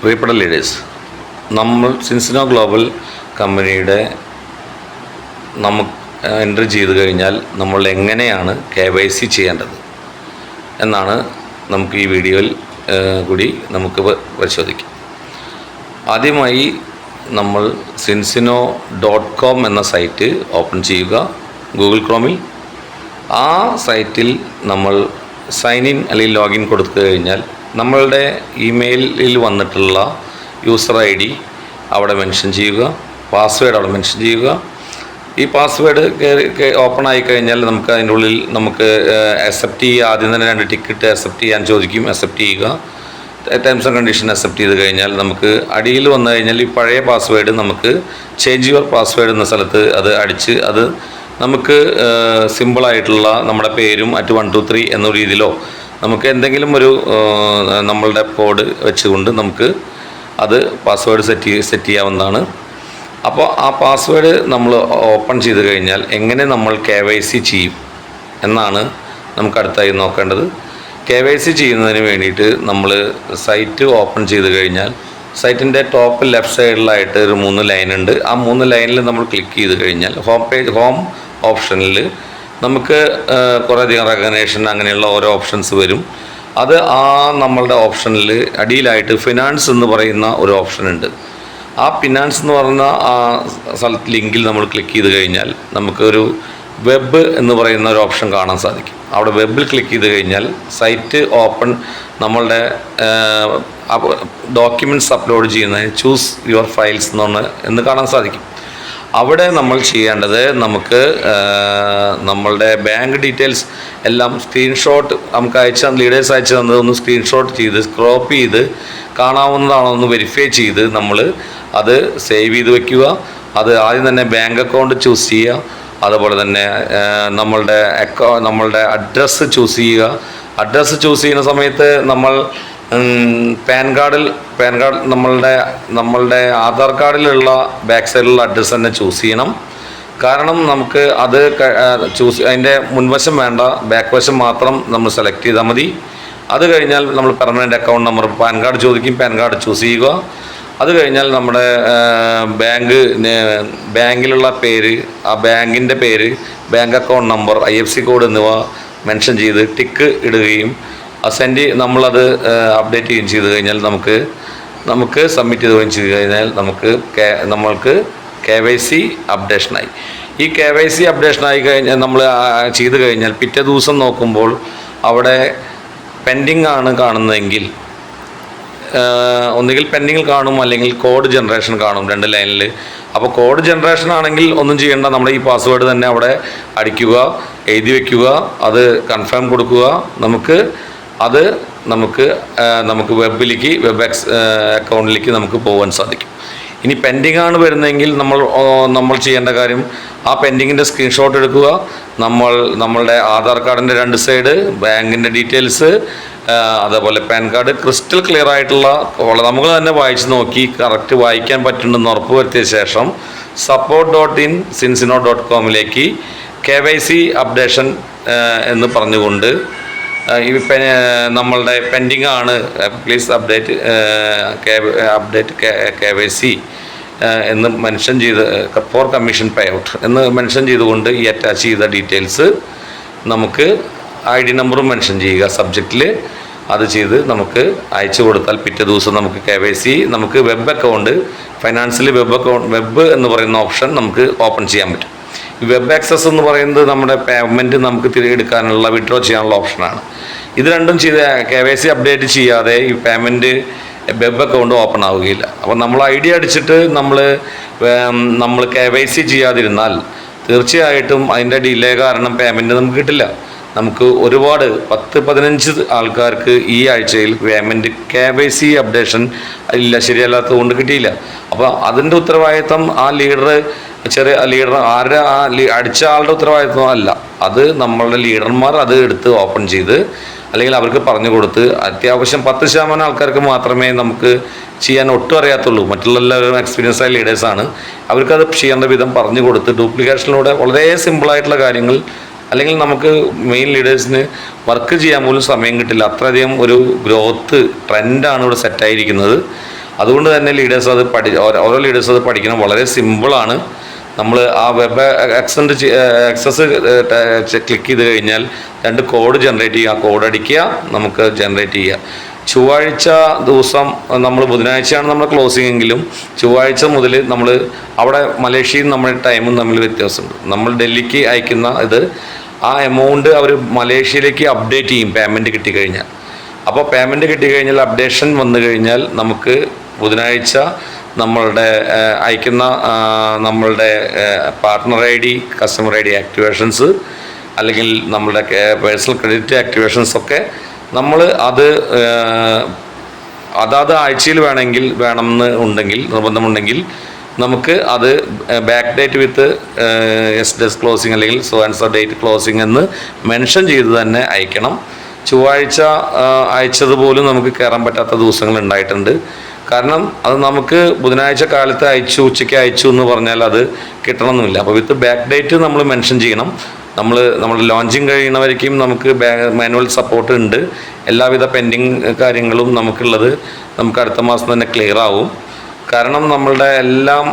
പ്രിയപ്പെട്ട ലീഡേഴ്സ് നമ്മൾ സിൻസിനോ ഗ്ലോബൽ കമ്പനിയുടെ നമുക്ക് എൻട്രി ചെയ്ത് കഴിഞ്ഞാൽ നമ്മൾ എങ്ങനെയാണ് കെ വൈ സി ചെയ്യേണ്ടത് എന്നാണ് നമുക്ക് ഈ വീഡിയോയിൽ കൂടി നമുക്ക് പരിശോധിക്കാം. ആദ്യമായി നമ്മൾ സിൻസിനോ ഡോട്ട് കോം എന്ന സൈറ്റ് ഓപ്പൺ ചെയ്യുക ഗൂഗിൾ ക്രോമിൽ ആ സൈറ്റിൽ നമ്മൾ സൈൻ ഇൻ അല്ലെങ്കിൽ ലോഗിൻ കൊടുത്തു കഴിഞ്ഞാൽ നമ്മളുടെ ഇമെയിലിൽ വന്നിട്ടുള്ള യൂസർ ഐ ഡി അവിടെ മെൻഷൻ ചെയ്യുക പാസ്വേഡ് അവിടെ മെൻഷൻ ചെയ്യുക. ഈ പാസ്വേഡ് കയറി ഓപ്പൺ ആയി കഴിഞ്ഞാൽ നമുക്ക് അതിന്റെ ഉള്ളിൽ നമുക്ക് അക്സെപ്റ്റ് ചെയ്യുക. ആദ്യം തന്നെ രണ്ട് ടിക്കറ്റ് അക്സെപ്റ്റ് ചെയ്യാൻ ചോദിക്കും അക്സെപ്റ്റ് ചെയ്യുക. ടേംസ് ആൻഡ് കണ്ടീഷൻ അക്സെപ്റ്റ് ചെയ്ത് കഴിഞ്ഞാൽ നമുക്ക് അടിയിൽ വന്നു കഴിഞ്ഞാൽ ഈ പഴയ പാസ്വേഡ് നമുക്ക് ചേഞ്ച് യുവർ പാസ്വേഡ് എന്ന സ്ഥലത്ത് അത് അടിച്ച് അത് നമുക്ക് സിമ്പിളായിട്ടുള്ള നമ്മുടെ പേരും അറ്റ് വൺ ടു ത്രീ എന്ന രീതിയിലോ നമുക്ക് എന്തെങ്കിലും ഒരു നമ്മളുടെ കോഡ് വെച്ചുകൊണ്ട് നമുക്ക് അത് പാസ്വേഡ് സെറ്റ് സെറ്റ് ചെയ്യാവുന്നതാണ്. അപ്പോൾ ആ പാസ്വേഡ് നമ്മൾ ഓപ്പൺ ചെയ്ത് കഴിഞ്ഞാൽ എങ്ങനെ നമ്മൾ കെ വൈ സി ചെയ്യും എന്നാണ് നമുക്ക് അടുത്തായി നോക്കേണ്ടത്. കെ വൈ സി ചെയ്യുന്നതിന് വേണ്ടിയിട്ട് നമ്മൾ സൈറ്റ് ഓപ്പൺ ചെയ്ത് കഴിഞ്ഞാൽ സൈറ്റിന്റെ ടോപ്പ് ലെഫ്റ്റ് സൈഡിലായിട്ട് ഒരു മൂന്ന് ലൈൻ ഉണ്ട്. ആ മൂന്ന് ലൈനിൽ നമ്മൾ ക്ലിക്ക് ചെയ്ത് കഴിഞ്ഞാൽ ഹോം പേജ് ഹോം ഓപ്ഷനിൽ നമുക്ക് കുറേയധികം റെക്കഗ്നേഷൻ അങ്ങനെയുള്ള ഓരോ ഓപ്ഷൻസ് വരും. അത് ആ നമ്മളുടെ ഓപ്ഷനിൽ അടിയിലായിട്ട് ഫിനാൻസ് എന്ന് പറയുന്ന ഒരു ഓപ്ഷൻ ഉണ്ട്. ആ ഫിനാൻസ് എന്ന് പറയുന്ന ആ സ്ഥലത്ത് ലിങ്കിൽ നമ്മൾ ക്ലിക്ക് ചെയ്ത് കഴിഞ്ഞാൽ നമുക്കൊരു വെബ് എന്ന് പറയുന്ന ഒരു ഓപ്ഷൻ കാണാൻ സാധിക്കും. അവിടെ വെബിൽ ക്ലിക്ക് ചെയ്ത് കഴിഞ്ഞാൽ സൈറ്റ് ഓപ്പൺ നമ്മളുടെ ഡോക്യുമെന്റ്സ് അപ്ലോഡ് ചെയ്യുന്നതിന് ചൂസ് യുവർ ഫയൽസ് എന്ന് എന്ന് കാണാൻ സാധിക്കും. അവിടെ നമ്മൾ ചെയ്യേണ്ടത് നമുക്ക് നമ്മളുടെ ബാങ്ക് ഡീറ്റെയിൽസ് എല്ലാം സ്ക്രീൻഷോട്ട് നമുക്ക് അയച്ച ലീഡേഴ്സ് അയച്ചു തന്നത് ഒന്ന് സ്ക്രീൻഷോട്ട് ചെയ്ത് ക്രോപ്പ് ചെയ്ത് കാണാവുന്നതാണോ ഒന്ന് വെരിഫൈ ചെയ്ത് നമ്മൾ അത് സേവ് ചെയ്ത് വെക്കുക. അത് ആദ്യം തന്നെ ബാങ്ക് അക്കൗണ്ട് ചൂസ് ചെയ്യുക. അതുപോലെ തന്നെ നമ്മളുടെ അക്കൗ നമ്മളുടെ അഡ്രസ്സ് ചൂസ് ചെയ്യുക. അഡ്രസ്സ് ചൂസ് ചെയ്യുന്ന സമയത്ത് നമ്മൾ പാൻ കാർഡിൽ പാൻ കാർഡ് നമ്മളുടെ നമ്മളുടെ ആധാർ കാർഡിലുള്ള ബാക്ക് സൈഡിലുള്ള അഡ്രസ്സ് തന്നെ ചൂസ് ചെയ്യണം. കാരണം നമുക്ക് അത് ചൂസ് അതിന്റെ മുൻവശം വേണ്ട ബാക്ക് വശം മാത്രം നമ്മൾ സെലക്ട് ചെയ്താൽ മതി. അത് കഴിഞ്ഞാൽ നമ്മൾ permanent account number PAN card ചോദിക്കും പാൻ കാർഡ് ചൂസ് ചെയ്യുക. അത് കഴിഞ്ഞാൽ നമ്മുടെ ബാങ്ക് ബാങ്കിലുള്ള പേര് ആ ബാങ്കിന്റെ പേര് bank account number I F C code എന്നിവ മെൻഷൻ ചെയ്ത് ടിക്ക് ഇടുകയും അസെൻഡ് നമ്മളത് അപ്ഡേറ്റ് ചെയ്യുകയും ചെയ്ത് കഴിഞ്ഞാൽ നമുക്ക് നമുക്ക് സബ്മിറ്റ് ചെയ്ത് ചെയ്ത് കഴിഞ്ഞാൽ നമുക്ക് നമ്മൾക്ക് കെ വൈ സി അപ്ഡേഷനായി ഈ കെ വൈ സി അപ്ഡേഷനായി കഴിഞ്ഞാൽ നമ്മൾ ചെയ്ത് കഴിഞ്ഞാൽ പിറ്റേ ദിവസം നോക്കുമ്പോൾ അവിടെ പെൻഡിങ് ആണ് കാണുന്നതെങ്കിൽ ഒന്നുകിൽ പെൻഡിങ്ങിൽ കാണും അല്ലെങ്കിൽ കോഡ് ജനറേഷൻ കാണും രണ്ട് ലൈനിൽ അപ്പോൾ കോഡ് ജനറേഷൻ ആണെങ്കിൽ ഒന്നും ചെയ്യേണ്ട. നമ്മുടെ ഈ പാസ്വേഡ് തന്നെ അവിടെ അടിക്കുക എഴുതി വയ്ക്കുക അത് കൺഫേം കൊടുക്കുക. നമുക്ക് അത് നമുക്ക് നമുക്ക് വെബിലേക്ക് വെബ് എക്സ് അക്കൗണ്ടിലേക്ക് നമുക്ക് പോകാൻ സാധിക്കും. ഇനി പെൻഡിങ് ആണ് വരുന്നതെങ്കിൽ നമ്മൾ നമ്മൾ ചെയ്യേണ്ട കാര്യം ആ പെൻഡിങ്ങിന്റെ സ്ക്രീൻഷോട്ട് എടുക്കുക. നമ്മൾ നമ്മളുടെ ആധാർ കാർഡിന്റെ രണ്ട് സൈഡ് ബാങ്കിന്റെ ഡീറ്റെയിൽസ് അതേപോലെ പാൻ കാർഡ് ക്രിസ്റ്റൽ ക്ലിയർ ആയിട്ടുള്ള നമ്മൾ തന്നെ വായിച്ച് നോക്കി കറക്റ്റ് വായിക്കാൻ പറ്റുന്നുണ്ടെന്ന് ഉറപ്പ് വരുത്തിയ ശേഷം support dot in Sinzino dot കോമിലേക്ക് K Y C updation എന്ന് പറഞ്ഞുകൊണ്ട് ആഹ് ഈ പെ നമ്മളുടെ പെൻഡിങ് ആണ്. Please update update K Y C എന്ന് മെൻഷൻ ചെയ്ത് ഫോർ കമ്മീഷൻ പേ ഔട്ട് എന്ന് മെൻഷൻ ചെയ്തുകൊണ്ട് ഈ അറ്റാച്ച് ചെയ്ത ഡീറ്റെയിൽസ് നമുക്ക് ഐ ഡി നമ്പറും മെൻഷൻ ചെയ്യുക. സബ്ജക്റ്റിൽ അത് ചെയ്ത് നമുക്ക് അയച്ചു കൊടുത്താൽ പിറ്റേ ദിവസം നമുക്ക് കെ വൈ സി നമുക്ക് വെബ് അക്കൗണ്ട് ഫൈനാൻസിൽ വെബ് അക്കൗണ്ട് വെബ് എന്ന് പറയുന്ന ഓപ്ഷൻ നമുക്ക് ഓപ്പൺ ചെയ്യാൻ പറ്റും. വെബ് ആക്സസ് എന്ന് പറയുന്നത് നമ്മുടെ പേയ്മെന്റ് നമുക്ക് തിരികെ എടുക്കാനുള്ള വിഡ്രോ ചെയ്യാനുള്ള ഓപ്ഷനാണ് ഇത് രണ്ടും ചെയ്ത് കെ വൈ സി അപ്ഡേറ്റ് ചെയ്യാതെ ഈ പേയ്മെന്റ് വെബ് അക്കൗണ്ട് ഓപ്പൺ ആവുകയില്ല. അപ്പോൾ നമ്മൾ ഐ ഡി അടിച്ചിട്ട് നമ്മൾ നമ്മൾ കെ വൈ സി ചെയ്യാതിരുന്നാൽ തീർച്ചയായിട്ടും അതിന്റെ ഡിലേ കാരണം പേയ്മെന്റ് നമുക്ക് കിട്ടില്ല. നമുക്ക് ഒരുപാട് പത്ത് പതിനഞ്ച് ആൾക്കാർക്ക് ഈ ആഴ്ചയിൽ payment K Y C updation ഇല്ല ശരിയല്ലാത്തത് കൊണ്ട് കിട്ടിയില്ല. അപ്പോൾ അതിന്റെ ഉത്തരവാദിത്തം ആ ലീഡർ ചെറിയ ലീഡർ ആരുടെ ആ അടിച്ച ആളുടെ ഉത്തരവാദിത്വം അല്ല. അത് നമ്മളുടെ ലീഡർമാർ അത് എടുത്ത് ഓപ്പൺ ചെയ്ത് അല്ലെങ്കിൽ അവർക്ക് പറഞ്ഞു കൊടുത്ത് അത്യാവശ്യം പത്ത് ശതമാനം ആൾക്കാർക്ക് മാത്രമേ നമുക്ക് ചെയ്യാൻ ഒട്ടും അറിയാത്തുള്ളൂ. മറ്റുള്ള എല്ലാവരും എക്സ്പീരിയൻസ് ആയ ലീഡേഴ്സാണ് അവർക്കത് ചെയ്യേണ്ട വിധം പറഞ്ഞു കൊടുത്ത് ഡ്യൂപ്ലിക്കേഷനിലൂടെ വളരെ സിമ്പിളായിട്ടുള്ള കാര്യങ്ങൾ അല്ലെങ്കിൽ നമുക്ക് മെയിൻ ലീഡേഴ്സിന് വർക്ക് ചെയ്യാൻ പോലും സമയം കിട്ടില്ല. അത്രയധികം ഒരു ഗ്രോത്ത് ട്രെൻഡാണ് ഇവിടെ സെറ്റായിരിക്കുന്നത് അതുകൊണ്ട് തന്നെ ലീഡേഴ്സ് അത് പഠി ഓരോ- ലീഡേഴ്സ് അത് പഠിക്കണം. വളരെ സിമ്പിളാണ് നമ്മൾ ആ വെബ് എക്സെൻഡ് ആക്സസ് ക്ലിക്ക് ചെയ്ത് കഴിഞ്ഞാൽ രണ്ട് കോഡ് ജനറേറ്റ് ചെയ്യുക. കോഡ് അടിക്കുക. നമുക്ക് ജനറേറ്റ് ചെയ്യുക. ചൊവ്വാഴ്ച ദിവസം നമ്മൾ ബുധനാഴ്ചയാണ് നമ്മൾ ക്ലോസിംഗ് എങ്കിലും ചൊവ്വാഴ്ച മുതൽ നമ്മൾ അവിടെ മലേഷ്യയും നമ്മുടെ ടൈമും തമ്മിൽ വ്യത്യാസമുണ്ട്. നമ്മൾ ഡൽഹിക്ക് അയക്കുന്ന ഇത് ആ എമൗണ്ട് അവർ മലേഷ്യയിലേക്ക് അപ്ഡേറ്റ് ചെയ്യും. പേയ്മെന്റ് കിട്ടിക്കഴിഞ്ഞാൽ. അപ്പോൾ പേയ്മെന്റ് കിട്ടിക്കഴിഞ്ഞാൽ അപ്ഡേഷൻ വന്നു കഴിഞ്ഞാൽ നമുക്ക് ബുധനാഴ്ച നമ്മളുടെ അയക്കുന്ന നമ്മളുടെ partner I D customer I D activations അല്ലെങ്കിൽ നമ്മളുടെ പേഴ്സണൽ ക്രെഡിറ്റ് ആക്ടിവേഷൻസ് ഒക്കെ നമ്മൾ അത് അതാത് ആഴ്ചയിൽ വേണമെങ്കിൽ വേണമെന്ന് ഉണ്ടെങ്കിൽ നിർബന്ധമുണ്ടെങ്കിൽ നമുക്ക് അത് ബാക്ക് ഡേറ്റ് വിത്ത് എസ് ഡെസ് ക്ലോസിംഗ് അല്ലെങ്കിൽ സോ ആൻസർ ഡേറ്റ് ക്ലോസിംഗ് എന്ന് മെൻഷൻ ചെയ്ത് തന്നെ അയക്കണം. ചൊവ്വാഴ്ച അയച്ചതുപോലും അയച്ചത് പോലും നമുക്ക് കയറാൻ പറ്റാത്ത ദിവസങ്ങൾ ഉണ്ടായിട്ടുണ്ട്. കാരണം അത് നമുക്ക് ബുധനാഴ്ച കാലത്ത് അയച്ചു ഉച്ചയ്ക്ക് അയച്ചു എന്ന് പറഞ്ഞാൽ അത് കിട്ടണമെന്നില്ല. അപ്പോൾ വിത്ത് ബാക്ക് ഡേറ്റ് നമ്മൾ മെൻഷൻ ചെയ്യണം. നമ്മൾ നമ്മുടെ ലോഞ്ചിങ് കഴിയുന്നവർക്കും നമുക്ക് മാനുവൽ സപ്പോർട്ട് ഉണ്ട്. എല്ലാവിധ പെൻഡിങ് കാര്യങ്ങളും നമുക്കുള്ളത് നമുക്ക് അടുത്ത മാസം തന്നെ ക്ലിയർ ആവും. കാരണം നമ്മളുടെ എല്ലാം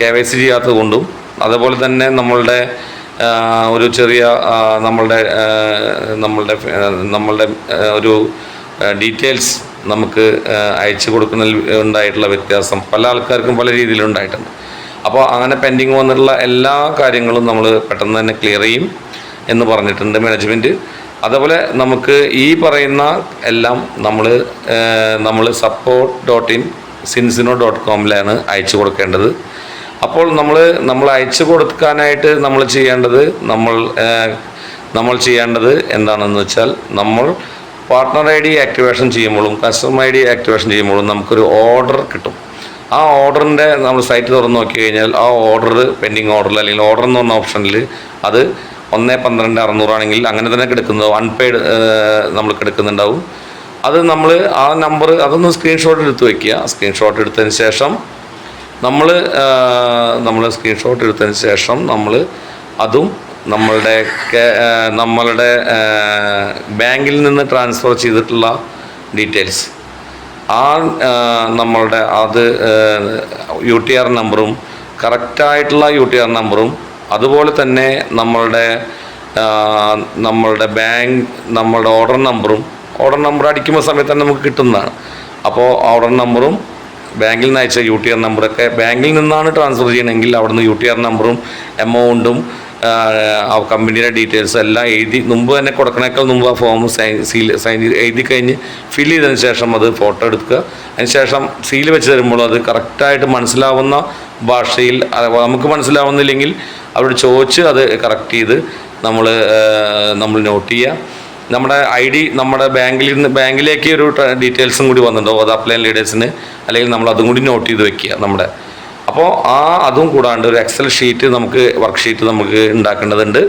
കെ വൈ സി ചെയ്യാത്തത് കൊണ്ടും അതുപോലെ തന്നെ നമ്മളുടെ ഒരു ചെറിയ നമ്മളുടെ നമ്മളുടെ നമ്മളുടെ ഒരു ഡീറ്റെയിൽസ് നമുക്ക് അയച്ചു കൊടുക്കുന്നതിൽ ഉണ്ടായിട്ടുള്ള വ്യത്യാസം പല ആൾക്കാർക്കും പല രീതിയിലുണ്ടായിട്ടുണ്ട് അപ്പോൾ അങ്ങനെ പെൻഡിങ് വന്നിട്ടുള്ള എല്ലാ കാര്യങ്ങളും നമ്മൾ പെട്ടെന്ന് തന്നെ ക്ലിയർ ചെയ്യും എന്ന് പറഞ്ഞിട്ടുണ്ട് മാനേജ്മെന്റ് അതേപോലെ നമുക്ക് ഈ പറയുന്ന എല്ലാം നമ്മൾ നമ്മൾ support dot in Sinzino dot കോമിലാണ് അയച്ചു കൊടുക്കേണ്ടത്. അപ്പോൾ നമ്മൾ നമ്മൾ അയച്ചു കൊടുക്കാനായിട്ട് നമ്മൾ ചെയ്യേണ്ടത് നമ്മൾ നമ്മൾ ചെയ്യേണ്ടത് എന്താണെന്ന് വെച്ചാൽ നമ്മൾ പാർട്ട്ണർ ഐ ഡി ആക്ടിവേഷൻ ചെയ്യുമ്പോഴും കസ്റ്റമർ ഐ ഡി ആക്ടിവേഷൻ ചെയ്യുമ്പോഴും നമുക്കൊരു ഓർഡർ കിട്ടും. ആ ഓർഡറിന്റെ നമ്മൾ സൈറ്റ് തുറന്ന് നോക്കി കഴിഞ്ഞാൽ ആ ഓർഡർ പെൻഡിങ് ഓർഡർ അല്ലെങ്കിൽ ഓർഡർ എന്ന് പറഞ്ഞ ഓപ്ഷനിൽ അത് ഒന്ന് പന്ത്രണ്ട് അറുന്നൂറാണെങ്കിൽ അങ്ങനെ തന്നെ കിടക്കുന്നത് അൺപെയ്ഡ് നമ്മൾ കിടക്കുന്നുണ്ടാവും. അത് നമ്മൾ ആ നമ്പർ അതൊന്ന് സ്ക്രീൻഷോട്ട് എടുത്ത് വയ്ക്കുക സ്ക്രീൻഷോട്ട് എടുത്തതിന് ശേഷം നമ്മൾ നമ്മൾ സ്ക്രീൻഷോട്ട് എടുത്തതിന് ശേഷം നമ്മൾ അതും നമ്മളുടെ നമ്മളുടെ ബാങ്കിൽ നിന്ന് ട്രാൻസ്ഫർ ചെയ്തിട്ടുള്ള ഡീറ്റെയിൽസ്. ആ നമ്മളുടെ അത് യു ടി ആർ നമ്പറും കറക്റ്റായിട്ടുള്ള യു ടി ആർ നമ്പറും അതുപോലെ തന്നെ നമ്മളുടെ നമ്മളുടെ ബാങ്ക് നമ്മളുടെ ഓർഡർ നമ്പറും ഓർഡർ നമ്പർ അടിക്കുമ്പോൾ സമയത്ത് തന്നെ നമുക്ക് കിട്ടുന്നതാണ്. അപ്പോൾ ഓർഡർ നമ്പറും ബാങ്കിൽ നിന്ന് അയച്ച യു ടി ആർ നമ്പറൊക്കെ ബാങ്കിൽ നിന്നാണ് ട്രാൻസ്ഫർ ചെയ്യണമെങ്കിൽ അവിടുന്ന് യു ടി ആർ നമ്പറും എമൗണ്ടും ആ കമ്പനിയുടെ ഡീറ്റെയിൽസ് എല്ലാം എഴുതി മുമ്പ് തന്നെ കൊടുക്കണേക്കാൾ മുമ്പ് ആ ഫോം സൈൻ സീൽ സൈൻ എഴുതി കഴിഞ്ഞ് ഫിൽ ചെയ്തതിന് ശേഷം അത് ഫോട്ടോ എടുക്കുക. അതിന് ശേഷം സീൽ വെച്ച് തരുമ്പോൾ അത് കറക്റ്റായിട്ട് മനസ്സിലാവുന്ന ഭാഷയിൽ നമുക്ക് മനസ്സിലാവുന്നില്ലെങ്കിൽ അവരോട് ചോദിച്ച് അത് കറക്റ്റ് ചെയ്ത് നമ്മൾ നമ്മൾ നോട്ട് ചെയ്യുക. നമ്മുടെ ഐ ഡി നമ്മുടെ ബാങ്കിൽ നിന്ന് ബാങ്കിലേക്ക് ഒരു ഡീറ്റെയിൽസും കൂടി വന്നിട്ടുണ്ടോ അത് അപ്ലൈൻ ലീഡേഴ്സിന് അല്ലെങ്കിൽ നമ്മൾ അതും കൂടി നോട്ട് ചെയ്ത് വെക്കുക നമ്മുടെ അപ്പോൾ ആ അതും കൂടാണ്ട് ഒരു എക്സൽ ഷീറ്റ് നമുക്ക് വർക്ക് ഷീറ്റ് നമുക്ക് ഉണ്ടാക്കേണ്ടതുണ്ട്.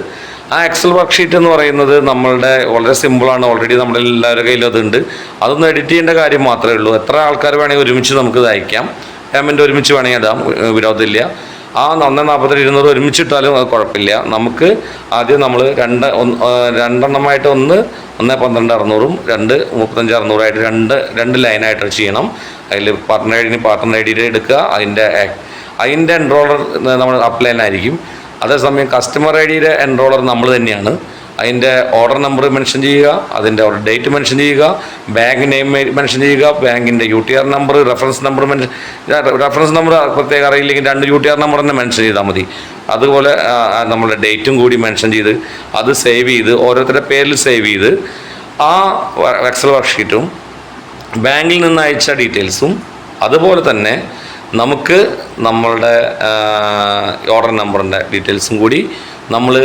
ആ എക്സൽ വർക്ക് ഷീറ്റ് എന്ന് പറയുന്നത് നമ്മളുടെ വളരെ സിമ്പിളാണ് ഓൾറെഡി നമ്മുടെ എല്ലാവരുടെ കയ്യിലും അതുണ്ട്. അതൊന്ന് എഡിറ്റ് ചെയ്യേണ്ട കാര്യം മാത്രമേ ഉള്ളൂ. എത്ര ആൾക്കാർ വേണമെങ്കിൽ ഒരുമിച്ച് നമുക്ക് അയക്കാം. പേയ്മെന്റ് ഒരുമിച്ച് വേണമെങ്കിൽ ഇടാം. വിരോധമില്ല. ആ ഒന്ന് നാൽപ്പത്തി ഇരുന്നൂറ് ഒരുമിച്ചിട്ടാലും അത് കുഴപ്പമില്ല. നമുക്ക് ആദ്യം നമ്മൾ രണ്ട് രണ്ടെണ്ണമായിട്ട് ഒന്ന് ഒന്ന് പന്ത്രണ്ട് അറുന്നൂറും രണ്ട് മുപ്പത്തഞ്ച് അറുന്നൂറായിട്ട് രണ്ട് രണ്ട് ലൈനായിട്ട് ചെയ്യണം. അതിൽ പാർട്ട്ണർ ഐ ഡിന് പാർട്ട്ണർ ഐ ഡിയിൽ എടുക്കുക. അതിന്റെ അതിന്റെ എൻറോളർ നമ്മൾ അപ്ലൈനായിരിക്കും അതേസമയം കസ്റ്റമർ ഐ ഡിയുടെ എൻറോളർ നമ്മൾ തന്നെയാണ്. അതിന്റെ ഓർഡർ നമ്പർ മെൻഷൻ ചെയ്യുക അതിന്റെ ഓർഡർ ഡേറ്റ് മെൻഷൻ ചെയ്യുക ബാങ്ക് നെയിം മെൻഷൻ ചെയ്യുക ബാങ്കിന്റെ U T R number reference number mention reference number പ്രത്യേകം അറിയില്ലെങ്കിൽ രണ്ട് യു ടി ആർ നമ്പർ തന്നെ മെൻഷൻ ചെയ്താൽ മതി. അതുപോലെ നമ്മളുടെ ഡേറ്റും കൂടി മെൻഷൻ ചെയ്ത് അത് സേവ് ചെയ്ത് ഓരോരുത്തരുടെ പേരിൽ സേവ് ചെയ്ത് ആ എക്സൽ വർക്ക്ഷീറ്റും ബാങ്കിൽ നിന്ന് അയച്ച ഡീറ്റെയിൽസും അതുപോലെ തന്നെ നമുക്ക് നമ്മളുടെ ഓർഡർ നമ്പറിന്റെ ഡീറ്റെയിൽസും കൂടി നമ്മൾ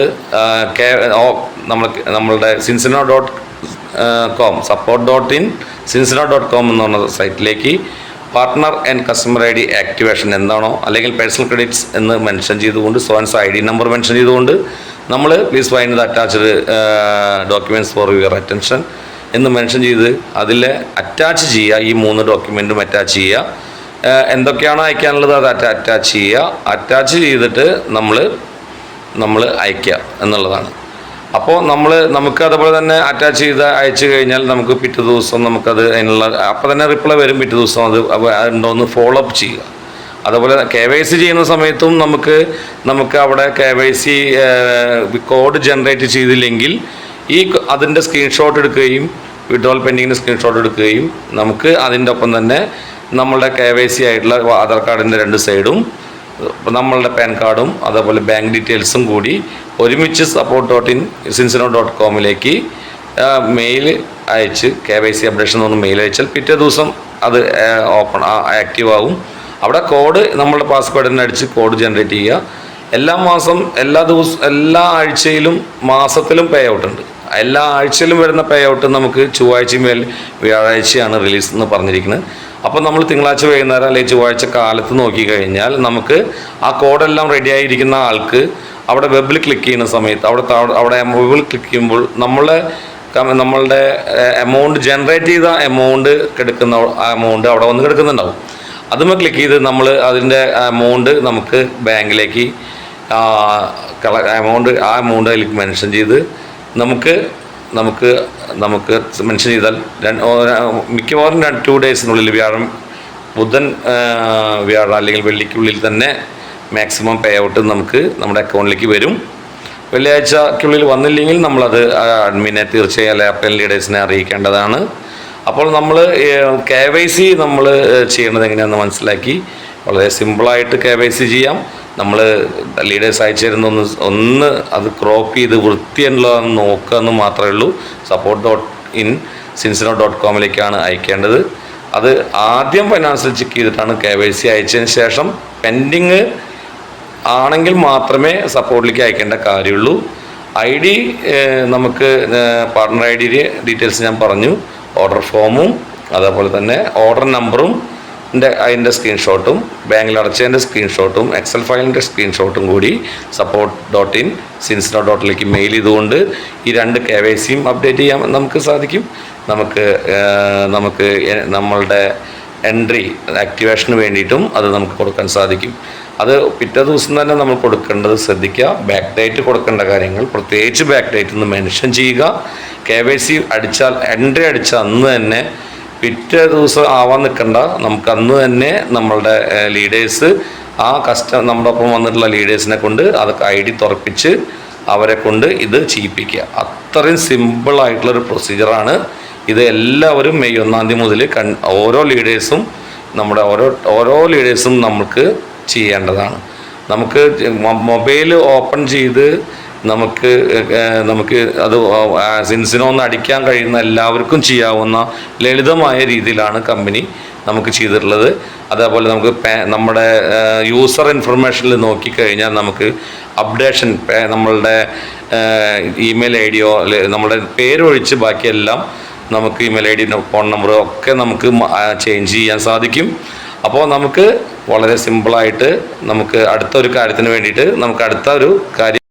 കെ നമ്മൾ നമ്മളുടെ Zinzino dot com support dot in Zinzino dot com എന്ന് പറഞ്ഞ സൈറ്റിലേക്ക് partner and customer I D activation എന്താണോ അല്ലെങ്കിൽ പേഴ്സണൽ ക്രെഡിറ്റ്സ് എന്ന് മെൻഷൻ ചെയ്തുകൊണ്ട് സോൻസ് ഐ ഡി നമ്പർ മെൻഷൻ ചെയ്തുകൊണ്ട് നമ്മൾ please find the attached documents for your attention എന്ന് മെൻഷൻ ചെയ്ത് അതിൽ അറ്റാച്ച് ചെയ്യുക ഈ മൂന്ന് ഡോക്യുമെന്റും അറ്റാച്ച് ചെയ്യുക. എന്തൊക്കെയാണോ അയക്കാനുള്ളത്? അത് അറ്റാ അറ്റാച്ച് ചെയ്യുക. അറ്റാച്ച് ചെയ്തിട്ട് നമ്മൾ നമ്മൾ അയക്കുക എന്നുള്ളതാണ്. അപ്പോൾ നമ്മൾ നമുക്ക് അതുപോലെ തന്നെ അറ്റാച്ച് ചെയ്ത് അയച്ചു കഴിഞ്ഞാൽ നമുക്ക് പിറ്റേ ദിവസം നമുക്കത് അതിനുള്ള അപ്പോൾ തന്നെ റിപ്ലൈ വരും പിറ്റേ ദിവസം അത് ഉണ്ടോയെന്ന് ഫോളോ അപ്പ് ചെയ്യുക. അതുപോലെ കെ വൈ സി ചെയ്യുന്ന സമയത്തും നമുക്ക് നമുക്ക് അവിടെ K Y C code generate ചെയ്തില്ലെങ്കിൽ ഈ അതിന്റെ സ്ക്രീൻഷോട്ട് എടുക്കുകയും വിഡ്രോൾ പെൻഡിങ്ങിന്റെ സ്ക്രീൻഷോട്ട് എടുക്കുകയും നമുക്ക് അതിന്റെ ഒപ്പം തന്നെ നമ്മളുടെ കെ വൈ സി ആയിട്ടുള്ള ആധാർ കാർഡിന്റെ രണ്ട് സൈഡും നമ്മളുടെ പാൻ കാർഡും അതേപോലെ ബാങ്ക് ഡീറ്റെയിൽസും കൂടി ഒരുമിച്ച് support dot in Zinzino dot കോമിലേക്ക് mail അയച്ച് കെ വൈ സി അപ്ഡേഷൻ എന്ന് മെയിൽ അയച്ചാൽ പിറ്റേ ദിവസം അത് ഓപ്പൺ ആക്റ്റീവ് ആവും. അവിടെ കോഡ് നമ്മളുടെ പാസ്വേഡിനെ അടിച്ച് കോഡ് ജനറേറ്റ് ചെയ്യുക. എല്ലാ മാസം എല്ലാ ദിവസം എല്ലാ ആഴ്ചയിലും മാസത്തിലും പേ ഔട്ട് ഉണ്ട്. എല്ലാ ആഴ്ചയിലും വരുന്ന പേ ഔട്ട് നമുക്ക് ചൊവ്വാഴ്ചയും മേൽ വ്യാഴാഴ്ചയാണ് റിലീസ് എന്ന് പറഞ്ഞിരിക്കുന്നത്. അപ്പോൾ നമ്മൾ തിങ്കളാഴ്ച വൈകുന്നേരം അല്ലെങ്കിൽ ചൊവ്വാഴ്ച കാലത്ത് നോക്കി കഴിഞ്ഞാൽ നമുക്ക് ആ കോഡെല്ലാം റെഡി ആയിരിക്കുന്ന ആൾക്ക് അവിടെ വെബിൽ ക്ലിക്ക് ചെയ്യുന്ന സമയത്ത് അവിടെ അവിടെ വെബിൽ ക്ലിക്ക് ചെയ്യുമ്പോൾ നമ്മളെ നമ്മളുടെ എമൗണ്ട് ജനറേറ്റ് ചെയ്ത എമൗണ്ട് കിടക്കുന്ന എമൗണ്ട് അവിടെ വന്ന് കിടക്കുന്നുണ്ടാവും. അതുമ്പോൾ ക്ലിക്ക് ചെയ്ത് നമ്മൾ അതിന്റെ എമൗണ്ട് നമുക്ക് ബാങ്കിലേക്ക് എമൗണ്ട് ആ എമൗണ്ട് അതിലേക്ക് മെൻഷൻ ചെയ്ത് നമുക്ക് നമുക്ക് നമുക്ക് മെൻഷൻ ചെയ്താൽ മിക്കവാറും രണ്ട് ടു ഡേയ്സിനുള്ളിൽ വ്യാഴം ബുധൻ വ്യാഴം അല്ലെങ്കിൽ വെള്ളിക്കുള്ളിൽ തന്നെ മാക്സിമം പേ ഔട്ട് നമുക്ക് നമ്മുടെ അക്കൗണ്ടിലേക്ക് വരും. വെള്ളിയാഴ്ചക്കുള്ളിൽ വന്നില്ലെങ്കിൽ നമ്മളത് അഡ്മിനെ തീർച്ചയായും അല്ലെ അപ്പൻ ലീഡേഴ്സിനെ അറിയിക്കേണ്ടതാണ്. അപ്പോൾ നമ്മൾ കെ വൈ സി നമ്മൾ ചെയ്യേണ്ടത് എങ്ങനെയാണെന്ന് മനസ്സിലാക്കി. വളരെ സിമ്പിളായിട്ട് കെ വൈ സി ചെയ്യാം. നമ്മൾ ലീഡേഴ്സ് അയച്ചു തരുന്ന ഒന്ന് ഒന്ന് അത് ക്രോപ്പ് ചെയ്ത് വൃത്തിയുള്ളതെന്ന് നോക്കുക എന്ന് മാത്രമേ ഉള്ളൂ. Support dot in Zinzino dot കോമിലേക്കാണ് അയക്കേണ്ടത്. അത് ആദ്യം ഫൈനാൻസിൽ ചെക്ക് ചെയ്തിട്ടാണ് കെ വൈ സി അയച്ചതിന് ശേഷം പെൻഡിങ് ആണെങ്കിൽ മാത്രമേ സപ്പോർട്ടിലേക്ക് അയക്കേണ്ട കാര്യമുള്ളൂ. ഐ ഡി നമുക്ക് പാർട്ണർ ഐ ഡിയിൽ ഡീറ്റെയിൽസ് ഞാൻ പറഞ്ഞു. ഓർഡർ ഫോമും അതേപോലെ തന്നെ ഓർഡർ നമ്പറും അതിന്റെ സ്ക്രീൻഷോട്ടും ബാങ്കിൽ അടച്ചതിന്റെ സ്ക്രീൻഷോട്ടും എക്സൽ ഫയലിന്റെ സ്ക്രീൻഷോട്ടും കൂടി സപ്പോർട്ട് ഡോട്ട് ഇൻ സിൻസിനോ ഡോട്ടിലേക്ക് മെയിൽ ചെയ്തുകൊണ്ട് ഈ രണ്ട് കെ വൈ സിയും അപ്ഡേറ്റ് ചെയ്യാൻ നമുക്ക് സാധിക്കും. നമുക്ക് നമുക്ക് നമ്മളുടെ എൻട്രി ആക്ടിവേഷന് വേണ്ടിയിട്ടും അത് നമുക്ക് കൊടുക്കാൻ സാധിക്കും. അത് പിറ്റേ ദിവസം തന്നെ നമ്മൾ കൊടുക്കേണ്ടത് ശ്രദ്ധിക്കുക. ബാക്ക് ഡേറ്റ് കൊടുക്കേണ്ട കാര്യങ്ങൾ പ്രത്യേകിച്ച് ബാക്ക് ഡേറ്റ് ഒന്ന് മെൻഷൻ ചെയ്യുക. കെ വൈ സി അടിച്ചാൽ എൻട്രി അടിച്ച അന്ന് തന്നെ പിറ്റേ ദിവസം ആവാൻ നിൽക്കണ്ട. നമുക്ക് അന്ന് തന്നെ നമ്മളുടെ ലീഡേഴ്സ് ആ കസ്റ്റ നമ്മുടെ ഒപ്പം വന്നിട്ടുള്ള ലീഡേഴ്സിനെ കൊണ്ട് അതൊക്കെ ഐ ഡി തുറപ്പിച്ച് അവരെ കൊണ്ട് ഇത് ചെയ്യിപ്പിക്കുക. അത്രയും സിമ്പിളായിട്ടുള്ളൊരു പ്രൊസീജിയറാണ് ഇത് എല്ലാവരും മെയ് ഒന്നാം തീയതി മുതൽ കൺ ഓരോ ലീഡേഴ്സും നമ്മുടെ ഓരോ ഓരോ ലീഡേഴ്സും നമുക്ക് ചെയ്യേണ്ടതാണ്. നമുക്ക് മൊബൈൽ ഓപ്പൺ ചെയ്ത് നമുക്ക് നമുക്ക് അത് സിൻസിനോന്ന് അടിക്കാൻ കഴിയുന്ന എല്ലാവർക്കും ചെയ്യാവുന്ന ലളിതമായ രീതിയിലാണ് കമ്പനി നമുക്ക് ചെയ്തിട്ടുള്ളത്. അതേപോലെ നമുക്ക് നമ്മുടെ യൂസർ ഇൻഫർമേഷനിൽ നോക്കിക്കഴിഞ്ഞാൽ നമുക്ക് അപ്ഡേഷൻ നമ്മളുടെ ഇമെയിൽ ഐ ഡിയോ നമ്മുടെ പേരൊഴിച്ച് ബാക്കിയെല്ലാം നമുക്ക് ഇമെയിൽ ഐ ഡി ഫോൺ നമ്പറോ ഒക്കെ നമുക്ക് ചേഞ്ച് ചെയ്യാൻ സാധിക്കും. അപ്പോൾ നമുക്ക് വളരെ സിമ്പിളായിട്ട് നമുക്ക് അടുത്ത ഒരു കാര്യത്തിന് വേണ്ടിയിട്ട് നമുക്ക് അടുത്ത ഒരു കാര്യം